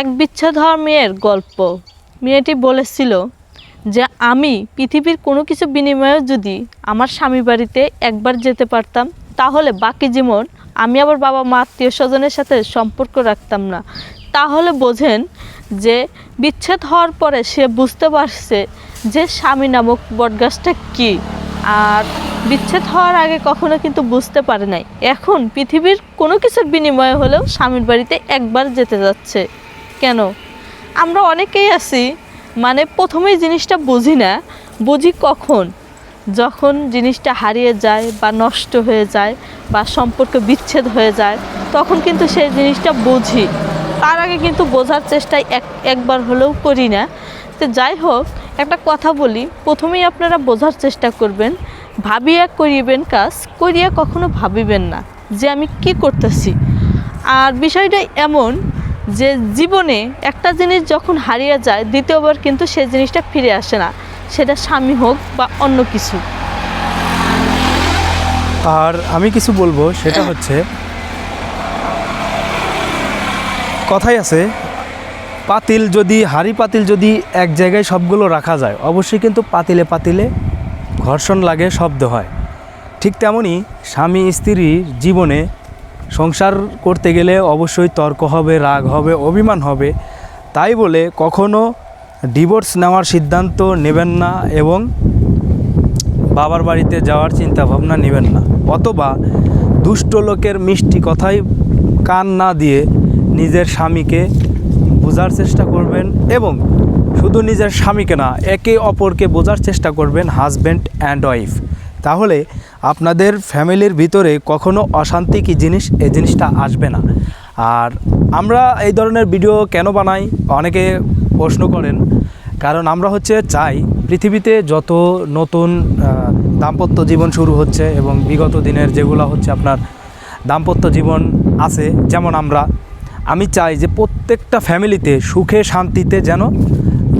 এক হওয়া মেয়ের গল্প। মেয়েটি বলেছিল যে, আমি পৃথিবীর কোনো কিছু বিনিময়ে যদি আমার স্বামী বাড়িতে একবার যেতে পারতাম, তাহলে বাকি জীবন আমি আবার বাবা মা, আত্মীয় স্বজনের সাথে সম্পর্ক রাখতাম না। তাহলে বোঝেন যে, বিচ্ছেদ হওয়ার পরে সে বুঝতে পারছে যে, স্বামী নামক বটগাছটা কী। আর বিচ্ছেদ হওয়ার আগে কখনো কিন্তু বুঝতে পারে নাই। এখন পৃথিবীর কোনো কিছুর বিনিময়ে হলেও স্বামীর বাড়িতে একবার যেতে যাচ্ছে। কেন? আমরা অনেকেই আছি মানে প্রথমেই জিনিসটা বুঝি না, বুঝি কখন? যখন জিনিসটা হারিয়ে যায় বা নষ্ট হয়ে যায় বা সম্পর্ক বিচ্ছেদ হয়ে যায়, তখন কিন্তু সেই জিনিসটা বুঝি। তার আগে কিন্তু বোঝার চেষ্টায় এক, একবার হলেও করি না। তো যাই হোক, একটা কথা বলি, প্রথমেই আপনারা বোঝার চেষ্টা করবেন, ভাবিয়া করিবেন কাজ, করিয়া কখনো ভাবিবেন না যে আমি কি করতেছি। আর বিষয়টা এমন যে জীবনে একটা জিনিস যখন হারিয়ে যায়, দ্বিতীয়বার কিন্তু সেই জিনিসটা ফিরে আসে না। সেটা স্বামী হোক বা অন্য কিছু। আর আমি কিছু বলব, সেটা হচ্ছে, কথাই আছে, পাতিল যদি, হাড়ি পাতিল যদি এক জায়গায় সবগুলো রাখা যায়, অবশ্যই কিন্তু পাতিলে পাতিলে ঘর্ষণ লাগে, শব্দ হয়। ঠিক তেমনই স্বামী স্ত্রীর জীবনে সংসার করতে গেলে অবশ্যই তর্ক হবে, রাগ হবে, অভিমান হবে। তাই বলে কখনো ডিভোর্স নেওয়ার সিদ্ধান্ত নেবেন না এবং বাবার বাড়িতে যাওয়ার চিন্তা ভাবনা নেবেন না। অথবা দুষ্ট লোকের মিষ্টি কথাই কান না দিয়ে নিজের স্বামীকে বোঝার চেষ্টা করবেন এবং শুধু নিজের স্বামীকে না, একে অপরকে বোঝার চেষ্টা করবেন হাজব্যান্ড অ্যান্ড ওয়াইফ তাহলে আপনাদের ফ্যামিলির ভিতরে কখনো অশান্তি কি জিনিস? এই জিনিসটা আসবে না। আর আমরা এই ধরনের ভিডিও কেন বানাই? অনেকে প্রশ্ন করেন। কারণ আমরা হচ্ছে চাই পৃথিবীতে যত নতুন দাম্পত্য জীবন শুরু হচ্ছে এবং বিগত দিনের যেগুলো হচ্ছে আপনার দাম্পত্য জীবন আছে যেমন আমরা আমি চাই যে প্রত্যেকটা ফ্যামিলিতে সুখে শান্তিতে যেন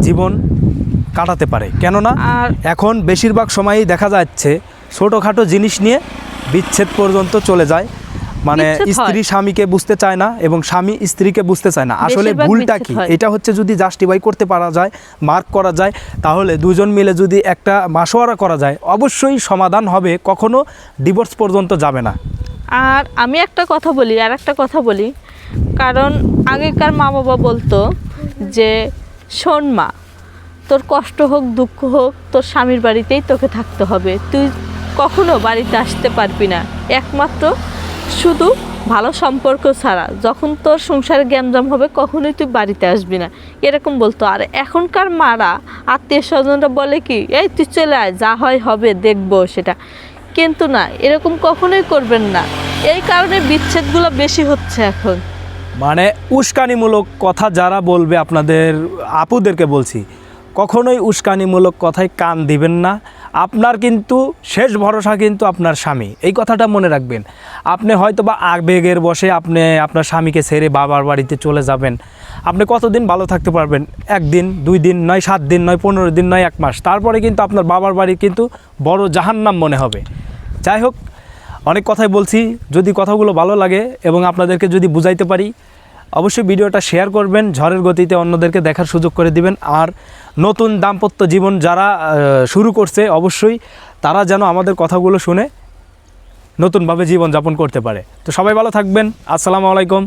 জীবন কাটাতে পারে। কেননা আর এখন বেশিরভাগ সময়ই দেখা যাচ্ছে ছোটোখাটো জিনিস নিয়ে বিচ্ছেদ পর্যন্ত চলে যায়। মানে স্ত্রী স্বামীকে বুঝতে চায় না এবং স্বামী স্ত্রীকে বুঝতে চায় না। আসলে ভুলটা কি? এটা হচ্ছে যদি জাস্টিফাই করতে পারা যায় মার্ক করা যায় তাহলে দুজন মিলে যদি একটা মাসোয়ারা করা যায় অবশ্যই সমাধান হবে কখনো ডিভোর্স পর্যন্ত যাবে না। আর আমি একটা কথা বলি আর একটা কথা বলি। কারণ আগেকার মা বাবা বলতো যে শোন মা তোর কষ্ট হোক দুঃখ হোক তোর স্বামীর বাড়িতেই তোকে থাকতে হবে। তুই কখনো বাড়িতে আসতে পারবি না। একমাত্র শুধু ভালো সম্পর্ক ছাড়া। যখন তোর সংসারে গ্যামজাম হবে, কখনোই তুই বাড়িতে আসবি না। এরকম বলতো। আর এখনকার মারা আত্মীয় স্বজনরা বলে কি, এই, তুই চলে আয়, যা হয় হবে, দেখব সেটা। কিন্তু না, এরকম কখনোই করবেন না। এই কারণে বিচ্ছেদগুলো বেশি হচ্ছে এখন। মানে উস্কানিমূলক কথা যারা বলবে, আপনাদের, আপুদেরকে বলছি, কখনোই উস্কানিমূলক কথায় কান দিবেন না। আপনার কিন্তু শেষ ভরসা কিন্তু আপনার স্বামী। এই কথাটা মনে রাখবেন। আপনি হয়তো বা আবেগের বসে আপনি আপনার স্বামীকে ছেড়ে বাবার বাড়িতে চলে যাবেন। আপনি কতদিন ভালো থাকতে পারবেন? একদিন, দুই দিন নয়, সাত দিন নয়, পনেরো দিন নয়, এক মাস। তারপরে কিন্তু আপনার বাবার বাড়ি কিন্তু বড় জাহান্নাম মনে হবে। যাই হোক, অনেক কথাই বলছি। যদি কথাগুলো ভালো লাগে এবং আপনাদেরকে যদি বুঝাইতে পারি অবশ্যই ভিডিওটা শেয়ার করবেন, ঝড়ের গতিতে অন্যদেরকে দেখার সুযোগ করে দিবেন। আর নতুন দাম্পত্য জীবন যারা শুরু করছে, অবশ্যই তারা যেন আমাদের কথাগুলো শুনে নতুনভাবে জীবনযাপন করতে পারে। তো সবাই ভালো থাকবেন। আসসালামু আলাইকুম।